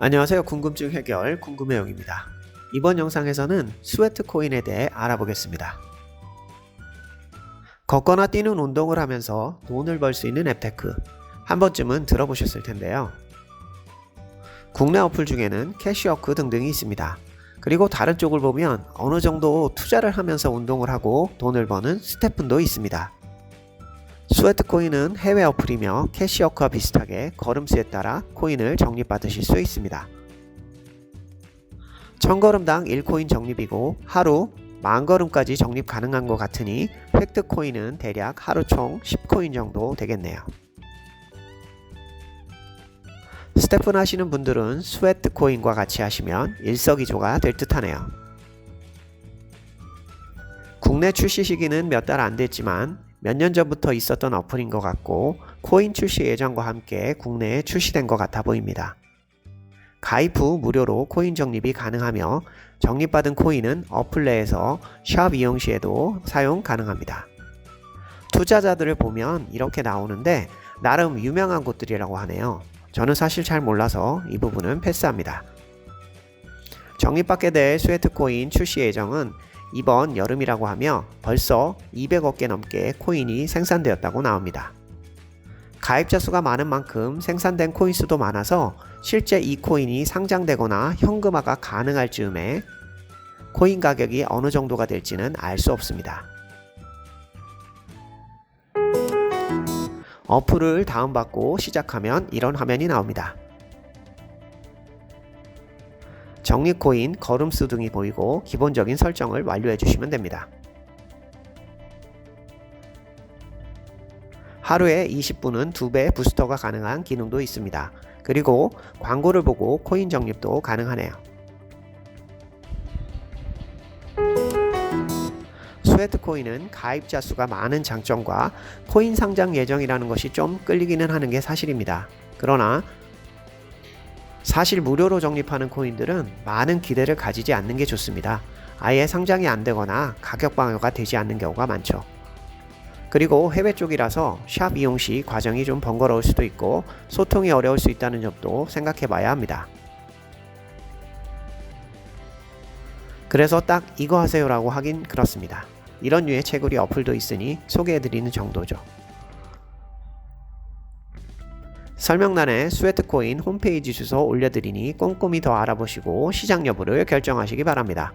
안녕하세요. 궁금증 해결 궁금해용입니다. 이번 영상에서는 스웨트 코인에 대해 알아보겠습니다. 걷거나 뛰는 운동을 하면서 돈을 벌 수 있는 앱테크 한 번쯤은 들어보셨을 텐데요. 국내 어플 중에는 캐시워크 등등이 있습니다. 그리고 다른 쪽을 보면 어느 정도 투자를 하면서 운동을 하고 돈을 버는 스태프도 있습니다. 스웨트 코인은 해외 어플이며 캐시워크와 비슷하게 걸음수에 따라 코인을 적립받으실 수 있습니다. 1000걸음당 1코인 적립이고 하루 만걸음까지 적립 가능한 것 같으니 획득 코인은 대략 하루 총 10코인 정도 되겠네요. 스태프 하시는 분들은 스웨트 코인과 같이 하시면 일석이조가 될 듯하네요. 국내 출시 시기는 몇 달 안 됐지만 몇 년 전부터 있었던 어플인 것 같고 코인 출시 예정과 함께 국내에 출시된 것 같아 보입니다. 가입 후 무료로 코인 적립이 가능하며 적립받은 코인은 어플 내에서 샵 이용 시에도 사용 가능합니다. 투자자들을 보면 이렇게 나오는데 나름 유명한 곳들이라고 하네요. 저는 사실 잘 몰라서 이 부분은 패스합니다. 적립받게 될 스웨트 코인 출시 예정은 이번 여름이라고 하며 벌써 200억 개 넘게 코인이 생산되었다고 나옵니다. 가입자 수가 많은 만큼 생산된 코인 수도 많아서 실제 이 코인이 상장되거나 현금화가 가능할 즈음에 코인 가격이 어느 정도가 될지는 알 수 없습니다. 어플을 다운받고 시작하면 이런 화면이 나옵니다. 적립 코인, 걸음수 등이 보이고 기본적인 설정을 완료해 주시면 됩니다. 하루에 20분은 2배 부스터가 가능한 기능도 있습니다. 그리고 광고를 보고 코인 적립도 가능하네요. 스웨트 코인은 가입자 수가 많은 장점과 코인 상장 예정이라는 것이 좀 끌리기는 하는 게 사실입니다. 그러나 사실 무료로 적립하는 코인들은 많은 기대를 가지지 않는 게 좋습니다. 아예 상장이 안 되거나 가격 방어가 되지 않는 경우가 많죠. 그리고 해외 쪽이라서 샵 이용 시 과정이 좀 번거로울 수도 있고 소통이 어려울 수 있다는 점도 생각해 봐야 합니다. 그래서 딱 이거 하세요라고 하긴 그렇습니다. 이런 류의 채굴이 어플도 있으니 소개해 드리는 정도죠. 설명란에 스웨트코인 홈페이지 주소 올려드리니 꼼꼼히 더 알아보시고 시장 여부를 결정하시기 바랍니다.